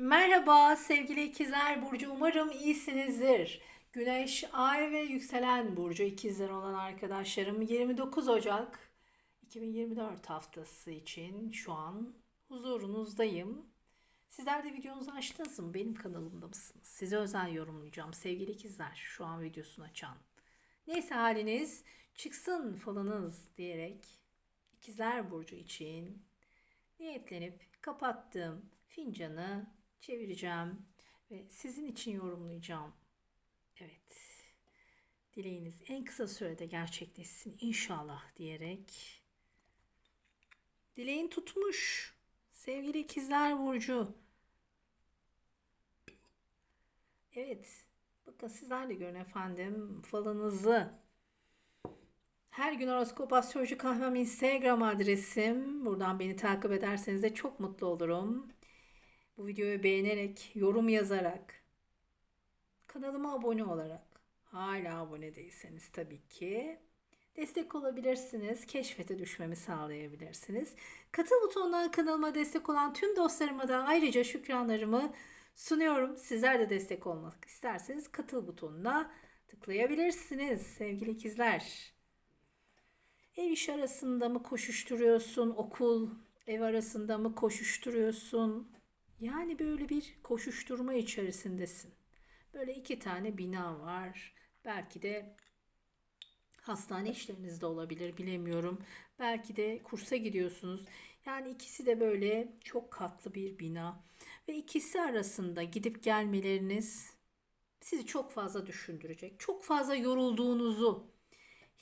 Merhaba sevgili ikizler burcu umarım iyisinizdir. Güneş, ay ve yükselen burcu ikizler olan arkadaşlarım 29 Ocak 2024 haftası için şu an huzurunuzdayım. Sizler de videonuzu açtınız mı? Benim kanalımda mısınız? Size özel yorumlayacağım sevgili ikizler şu an videosunu açan. Neyse haliniz çıksın falınız diyerek ikizler burcu için niyetlenip kapattığım fincanı çevireceğim ve sizin için yorumlayacağım. Evet. Dileğiniz en kısa sürede gerçekleşsin inşallah diyerek dileğin tutmuş. Sevgili ikizler burcu. Evet. Bakın sizler de görün efendim falınızı. Her gün horoskop astroloji kahvem Instagram adresim. Buradan beni takip ederseniz de çok mutlu olurum. Bu videoyu beğenerek, yorum yazarak, kanalıma abone olarak, hala abone değilseniz tabii ki destek olabilirsiniz. Keşfete düşmemi sağlayabilirsiniz. Katıl butonundan kanalıma destek olan tüm dostlarıma da ayrıca şükranlarımı sunuyorum. Sizler de destek olmak isterseniz katıl butonuna tıklayabilirsiniz sevgili ikizler. Ev iş arasında mı koşuşturuyorsun? Okul, ev arasında mı koşuşturuyorsun? Yani böyle bir koşuşturma içerisindesin. Böyle iki tane bina var. Belki de hastane işlerinizde olabilir bilemiyorum. Belki de kursa gidiyorsunuz. Yani ikisi de böyle çok katlı bir bina. Ve ikisi arasında gidip gelmeleriniz sizi çok fazla düşündürecek. Çok fazla yorulduğunuzu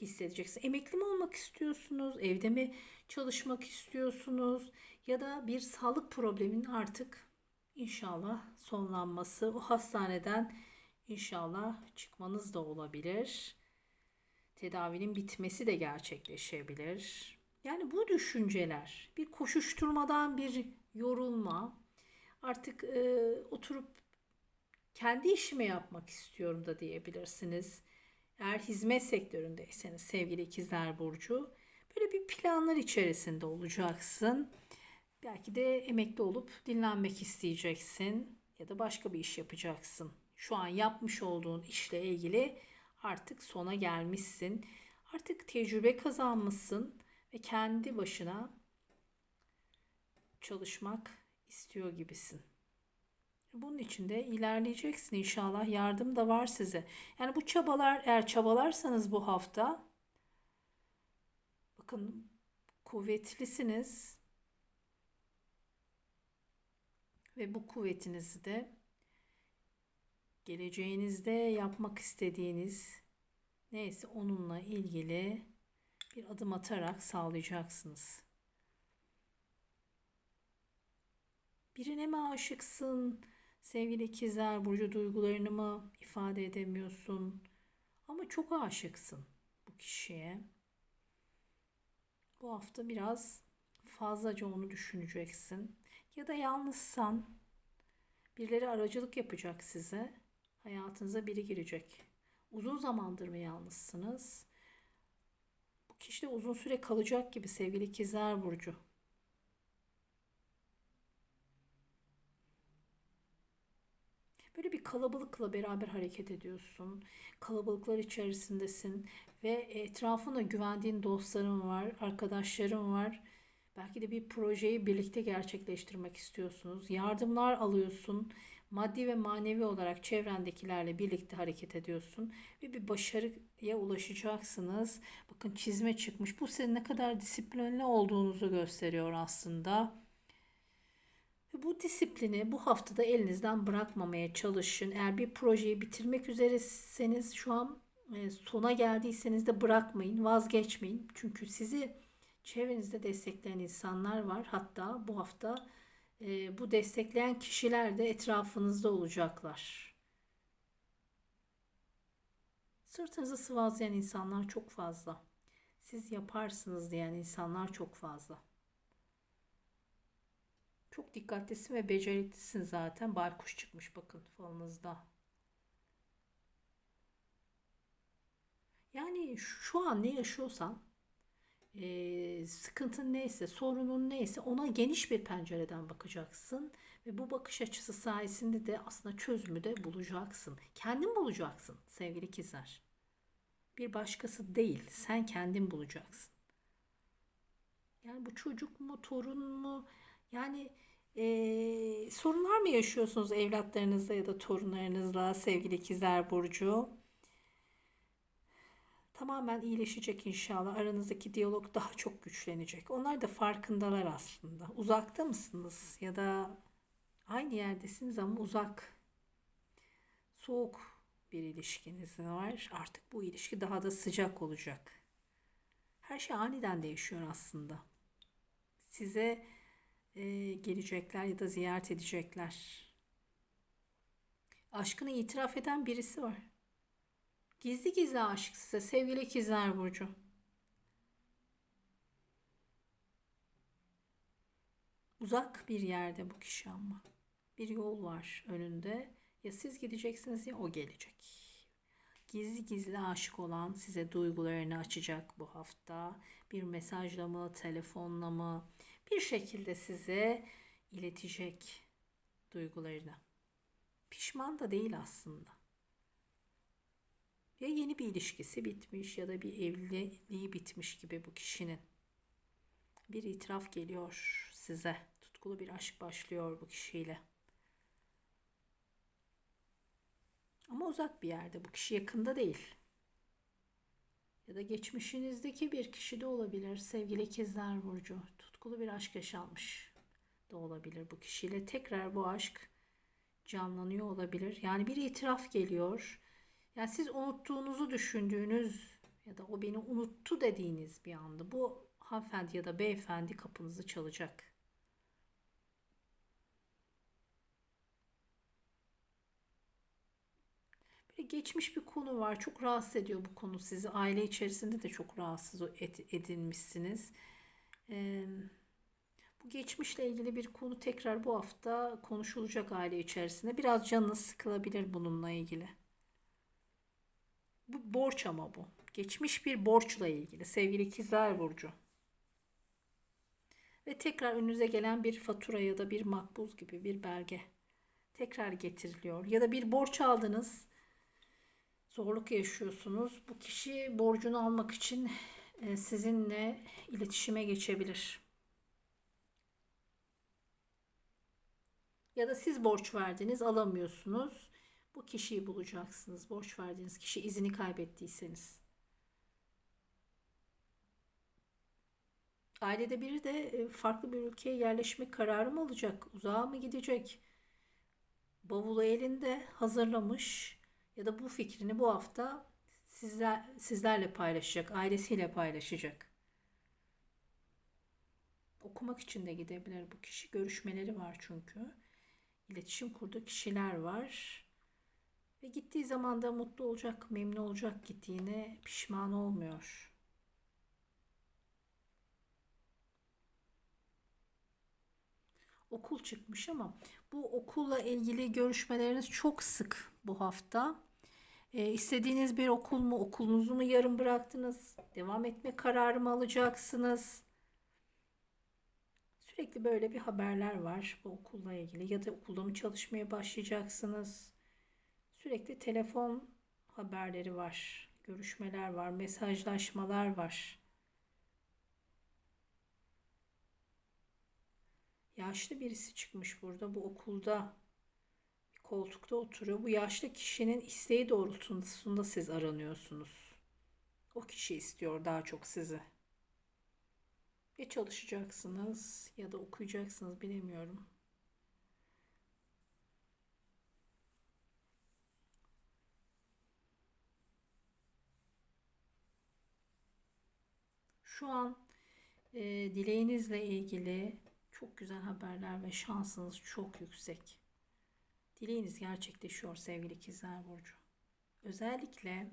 hissedeceksiniz. Emekli mi olmak istiyorsunuz? Evde mi çalışmak istiyorsunuz? Ya da bir sağlık problemin artık inşallah sonlanması, o hastaneden inşallah çıkmanız da olabilir. Tedavinin bitmesi de gerçekleşebilir. Yani bu düşünceler bir koşuşturmadan bir yorulma. Artık e, oturup kendi işimi yapmak istiyorum da diyebilirsiniz. Eğer hizmet sektöründeyseniz sevgili ikizler burcu böyle bir planlar içerisinde olacaksın. Belki de emekli olup dinlenmek isteyeceksin ya da başka bir iş yapacaksın. Şu an yapmış olduğun işle ilgili artık sona gelmişsin. Artık tecrübe kazanmışsın ve kendi başına çalışmak istiyor gibisin. Bunun için de ilerleyeceksin inşallah. Yardım da var size. Yani bu çabalar eğer çabalarsanız bu hafta bakın kuvvetlisiniz. Ve bu kuvvetinizi de geleceğinizde yapmak istediğiniz neyse onunla ilgili bir adım atarak sağlayacaksınız. Birine mi aşıksın? Sevgili ikizler burcu duygularını mı ifade edemiyorsun? Ama çok aşıksın bu kişiye. Bu hafta biraz fazlaca onu düşüneceksin. Ya da yalnızsan birileri aracılık yapacak size. Hayatınıza biri girecek. Uzun zamandır mı yalnızsınız? Bu kişi de uzun süre kalacak gibi sevgili ikizler burcu. Böyle bir kalabalıkla beraber hareket ediyorsun. Kalabalıklar içerisindesin ve etrafında güvendiğin dostların var, arkadaşların var. Belki de bir projeyi birlikte gerçekleştirmek istiyorsunuz. Yardımlar alıyorsun. Maddi ve manevi olarak çevrendekilerle birlikte hareket ediyorsun ve bir başarıya ulaşacaksınız. Bakın çizme çıkmış. Bu sizin ne kadar disiplinli olduğunuzu gösteriyor aslında. Ve bu disiplini bu haftada elinizden bırakmamaya çalışın. Eğer bir projeyi bitirmek üzereseniz şu an e, sona geldiyseniz de bırakmayın, vazgeçmeyin. Çünkü sizi çevrenizde destekleyen insanlar var. Hatta bu hafta e, bu destekleyen kişiler de etrafınızda olacaklar. Sırtınızı sıvazlayan insanlar çok fazla. Siz yaparsınız diyen insanlar çok fazla. Çok dikkatlisin ve beceriklisin zaten. Baykuş çıkmış bakın falınızda. Yani şu an ne yaşıyorsan e, sıkıntın neyse, sorunun neyse ona geniş bir pencereden bakacaksın. Ve bu bakış açısı sayesinde de aslında çözümü de bulacaksın. Kendin bulacaksın sevgili ikizler. Bir başkası değil, sen kendin bulacaksın. Yani bu çocuk mu, torun mu? Yani e, sorunlar mı yaşıyorsunuz evlatlarınızla ya da torunlarınızla sevgili ikizler Burcu? Tamamen iyileşecek inşallah. Aranızdaki diyalog daha çok güçlenecek. Onlar da farkındalar aslında. Uzakta mısınız ya da aynı yerdesiniz ama uzak, soğuk bir ilişkiniz var. Artık bu ilişki daha da sıcak olacak. Her şey aniden değişiyor aslında. Size e, gelecekler ya da ziyaret edecekler. Aşkını itiraf eden birisi var. Gizli gizli aşık size sevgili ikizler Burcu. Uzak bir yerde bu kişi ama. Bir yol var önünde. Ya siz gideceksiniz ya o gelecek. Gizli gizli aşık olan size duygularını açacak bu hafta. Bir mesajla mı, telefonla mı bir şekilde size iletecek duygularını. Pişman da değil aslında. Ya yeni bir ilişkisi bitmiş ya da bir evliliği bitmiş gibi bu kişinin. Bir itiraf geliyor size. Tutkulu bir aşk başlıyor bu kişiyle. Ama uzak bir yerde. Bu kişi yakında değil. Ya da geçmişinizdeki bir kişi de olabilir. Sevgili ikizler burcu. Tutkulu bir aşk yaşanmış da olabilir bu kişiyle. Tekrar bu aşk canlanıyor olabilir. Yani bir itiraf geliyor. Yani siz unuttuğunuzu düşündüğünüz ya da o beni unuttu dediğiniz bir anda bu hanımefendi ya da beyefendi kapınızı çalacak. Böyle geçmiş bir konu var. Çok rahatsız ediyor bu konu sizi. Aile içerisinde de çok rahatsız edilmişsiniz. Ee, bu geçmişle ilgili bir konu tekrar bu hafta konuşulacak aile içerisinde. Biraz canınız sıkılabilir bununla ilgili. Bu borç ama bu. Geçmiş bir borçla ilgili sevgili ikizler burcu. Ve tekrar önünüze gelen bir fatura ya da bir makbuz gibi bir belge tekrar getiriliyor. Ya da bir borç aldınız. Zorluk yaşıyorsunuz. Bu kişi borcunu almak için e, sizinle iletişime geçebilir. Ya da siz borç verdiniz alamıyorsunuz. Bu kişiyi bulacaksınız. Borç verdiğiniz kişi izini kaybettiyseniz. Ailede biri de e, farklı bir ülkeye yerleşme kararı mı alacak? Uzağa mı gidecek? Bavulu elinde hazırlamış ya da bu fikrini bu hafta sizler, sizlerle paylaşacak, ailesiyle paylaşacak. Okumak için de gidebilir bu kişi. Görüşmeleri var çünkü. İletişim kurduğu kişiler var. Ve gittiği zaman da mutlu olacak, memnun olacak gittiğine pişman olmuyor. Okul çıkmış ama bu okulla ilgili görüşmeleriniz çok sık bu hafta. E, istediğiniz bir okul mu, okulunuzu mu yarım bıraktınız? Devam etme kararı mı alacaksınız? Sürekli böyle bir haberler var bu okulla ilgili ya da okulda mı çalışmaya başlayacaksınız? Sürekli telefon haberleri var, görüşmeler var, mesajlaşmalar var. Yaşlı birisi çıkmış burada bu okulda bir koltukta oturuyor. Bu yaşlı kişinin isteği doğrultusunda siz aranıyorsunuz. O kişi istiyor daha çok sizi. Ya çalışacaksınız ya da okuyacaksınız bilemiyorum. Şu an e, dileğinizle ilgili çok güzel haberler ve şansınız çok yüksek. Dileğiniz gerçekleşiyor sevgili ikizler burcu. Özellikle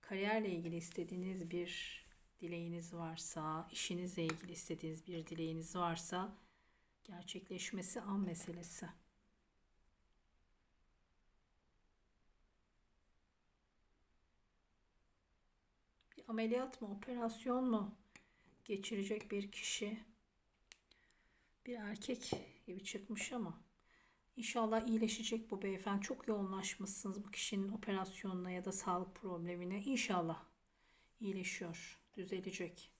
kariyerle ilgili istediğiniz bir dileğiniz varsa, işinizle ilgili istediğiniz bir dileğiniz varsa gerçekleşmesi an meselesi. Ameliyat mı, operasyon mu? geçirecek bir kişi. Bir erkek gibi çıkmış ama inşallah iyileşecek bu beyefendi. Çok yoğunlaşmışsınız bu kişinin operasyonuna ya da sağlık problemine. İnşallah iyileşiyor, düzelecek.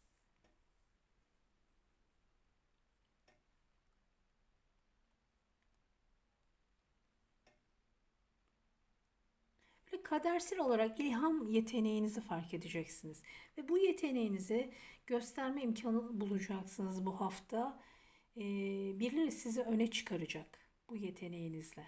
Kadersel olarak ilham yeteneğinizi fark edeceksiniz. Ve bu yeteneğinizi gösterme imkanı bulacaksınız bu hafta. Ee, birileri sizi öne çıkaracak bu yeteneğinizle.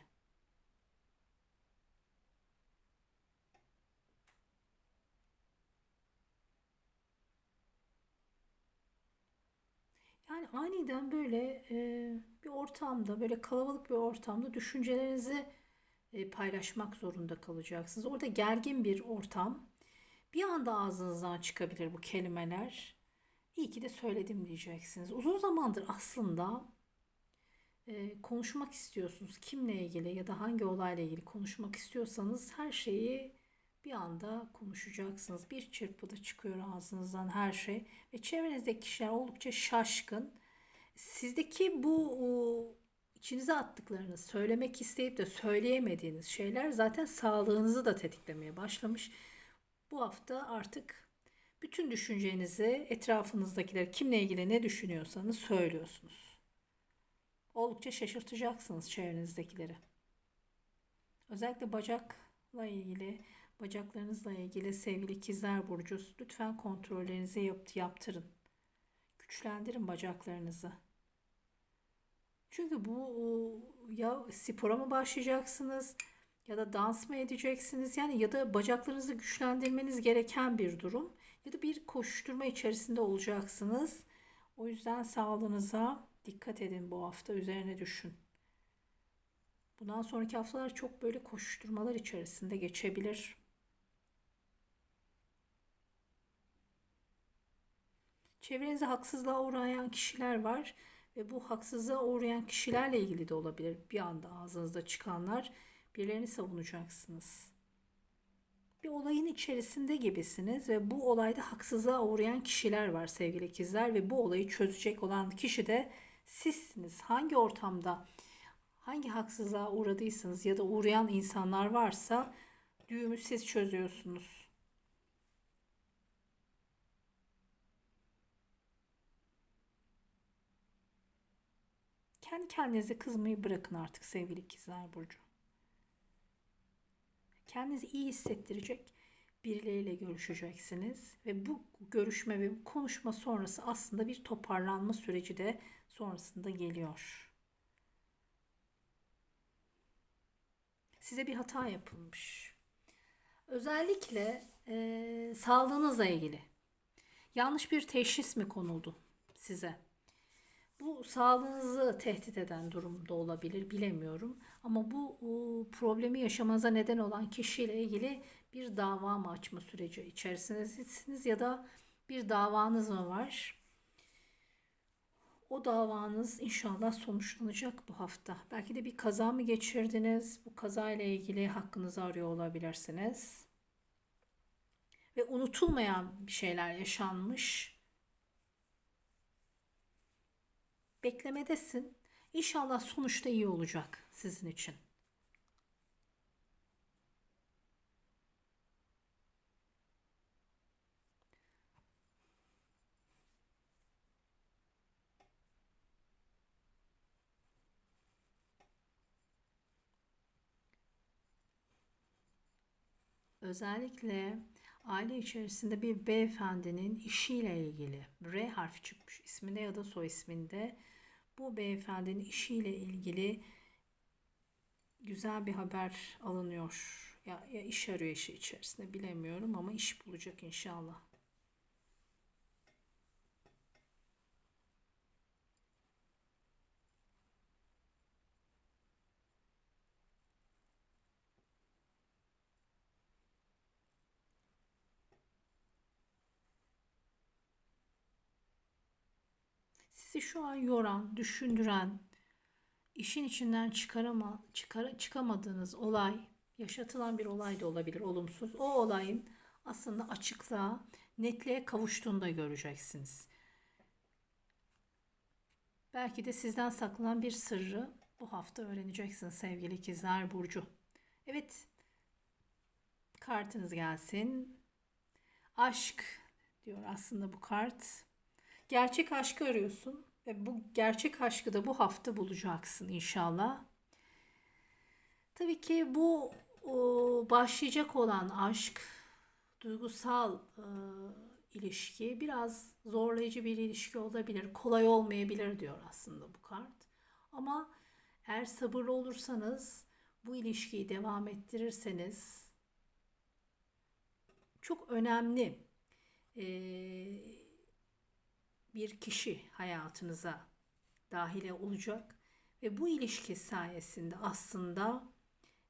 Yani aniden böyle e, bir ortamda, böyle kalabalık bir ortamda düşüncelerinizi paylaşmak zorunda kalacaksınız. Orada gergin bir ortam. Bir anda ağzınızdan çıkabilir bu kelimeler. İyi ki de söyledim diyeceksiniz. Uzun zamandır aslında e, konuşmak istiyorsunuz. Kimle ilgili ya da hangi olayla ilgili konuşmak istiyorsanız her şeyi bir anda konuşacaksınız. Bir çırpıda çıkıyor ağzınızdan her şey ve çevrenizdeki kişiler oldukça şaşkın. Sizdeki bu içinize attıklarınız, söylemek isteyip de söyleyemediğiniz şeyler zaten sağlığınızı da tetiklemeye başlamış. Bu hafta artık bütün düşüncenizi etrafınızdakiler kimle ilgili ne düşünüyorsanız söylüyorsunuz. Oldukça şaşırtacaksınız çevrenizdekileri. Özellikle bacakla ilgili, bacaklarınızla ilgili sevgili ikizler burcu lütfen kontrollerinizi yap, yaptırın. Güçlendirin bacaklarınızı. Çünkü bu ya spora mı başlayacaksınız ya da dans mı edeceksiniz yani ya da bacaklarınızı güçlendirmeniz gereken bir durum ya da bir koşturma içerisinde olacaksınız. O yüzden sağlığınıza dikkat edin bu hafta üzerine düşün. Bundan sonraki haftalar çok böyle koşuşturmalar içerisinde geçebilir. Çevrenize haksızlığa uğrayan kişiler var ve bu haksızlığa uğrayan kişilerle ilgili de olabilir. Bir anda ağzınızda çıkanlar birilerini savunacaksınız. Bir olayın içerisinde gibisiniz ve bu olayda haksızlığa uğrayan kişiler var sevgili ikizler ve bu olayı çözecek olan kişi de sizsiniz. Hangi ortamda hangi haksızlığa uğradıysanız ya da uğrayan insanlar varsa düğümü siz çözüyorsunuz. Kendi kendinize kızmayı bırakın artık sevgili ikizler burcu. Kendinizi iyi hissettirecek birileriyle görüşeceksiniz ve bu görüşme ve bu konuşma sonrası aslında bir toparlanma süreci de sonrasında geliyor. Size bir hata yapılmış. Özellikle e, sağlığınızla ilgili yanlış bir teşhis mi konuldu size? Bu sağlığınızı tehdit eden durumda olabilir bilemiyorum. Ama bu problemi yaşamanıza neden olan kişiyle ilgili bir dava mı açma süreci içerisindesiniz ya da bir davanız mı var? O davanız inşallah sonuçlanacak bu hafta. Belki de bir kaza mı geçirdiniz? Bu kaza ile ilgili hakkınızı arıyor olabilirsiniz. Ve unutulmayan bir şeyler yaşanmış. Beklemedesin. İnşallah sonuçta iyi olacak sizin için. Özellikle aile içerisinde bir beyefendinin işiyle ilgili R harfi çıkmış isminde ya da soy isminde bu beyefendinin işiyle ilgili güzel bir haber alınıyor. Ya, ya iş arıyor işi içerisinde bilemiyorum ama iş bulacak inşallah. Sizi şu an yoran, düşündüren, işin içinden çıkarama, çıkar, çıkamadığınız olay, yaşatılan bir olay da olabilir olumsuz. O olayın aslında açıklığa, netliğe kavuştuğunu da göreceksiniz. Belki de sizden saklanan bir sırrı bu hafta öğreneceksin sevgili ikizler Burcu. Evet, kartınız gelsin. Aşk diyor aslında bu kart. Gerçek aşkı arıyorsun ve bu gerçek aşkı da bu hafta bulacaksın inşallah. Tabii ki bu o, başlayacak olan aşk, duygusal e, ilişki biraz zorlayıcı bir ilişki olabilir. Kolay olmayabilir diyor aslında bu kart. Ama eğer sabırlı olursanız, bu ilişkiyi devam ettirirseniz çok önemli e, bir kişi hayatınıza dahil olacak ve bu ilişki sayesinde aslında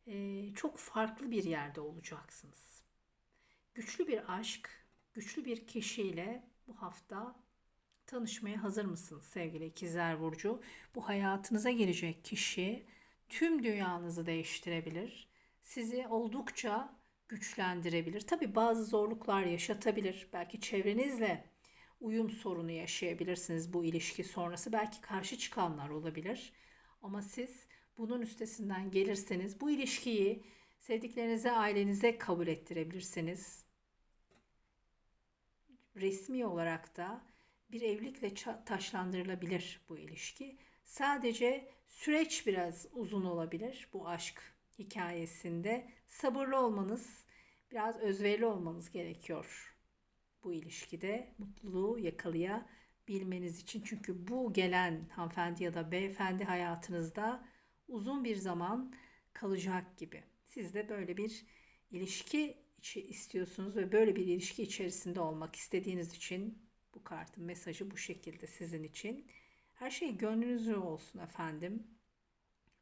e, çok farklı bir yerde olacaksınız. Güçlü bir aşk, güçlü bir kişiyle bu hafta tanışmaya hazır mısınız sevgili ikizler burcu? Bu hayatınıza girecek kişi tüm dünyanızı değiştirebilir. Sizi oldukça güçlendirebilir. Tabii bazı zorluklar yaşatabilir. Belki çevrenizle uyum sorunu yaşayabilirsiniz bu ilişki sonrası. Belki karşı çıkanlar olabilir. Ama siz bunun üstesinden gelirseniz bu ilişkiyi sevdiklerinize, ailenize kabul ettirebilirsiniz. Resmi olarak da bir evlilikle taşlandırılabilir bu ilişki. Sadece süreç biraz uzun olabilir bu aşk hikayesinde. Sabırlı olmanız, biraz özverili olmanız gerekiyor bu ilişkide mutluluğu yakalayabilmeniz için. Çünkü bu gelen hanımefendi ya da beyefendi hayatınızda uzun bir zaman kalacak gibi. Siz de böyle bir ilişki istiyorsunuz ve böyle bir ilişki içerisinde olmak istediğiniz için bu kartın mesajı bu şekilde sizin için. Her şey gönlünüzce olsun efendim.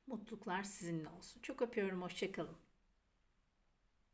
Mutluluklar sizinle olsun. Çok öpüyorum. Hoşçakalın.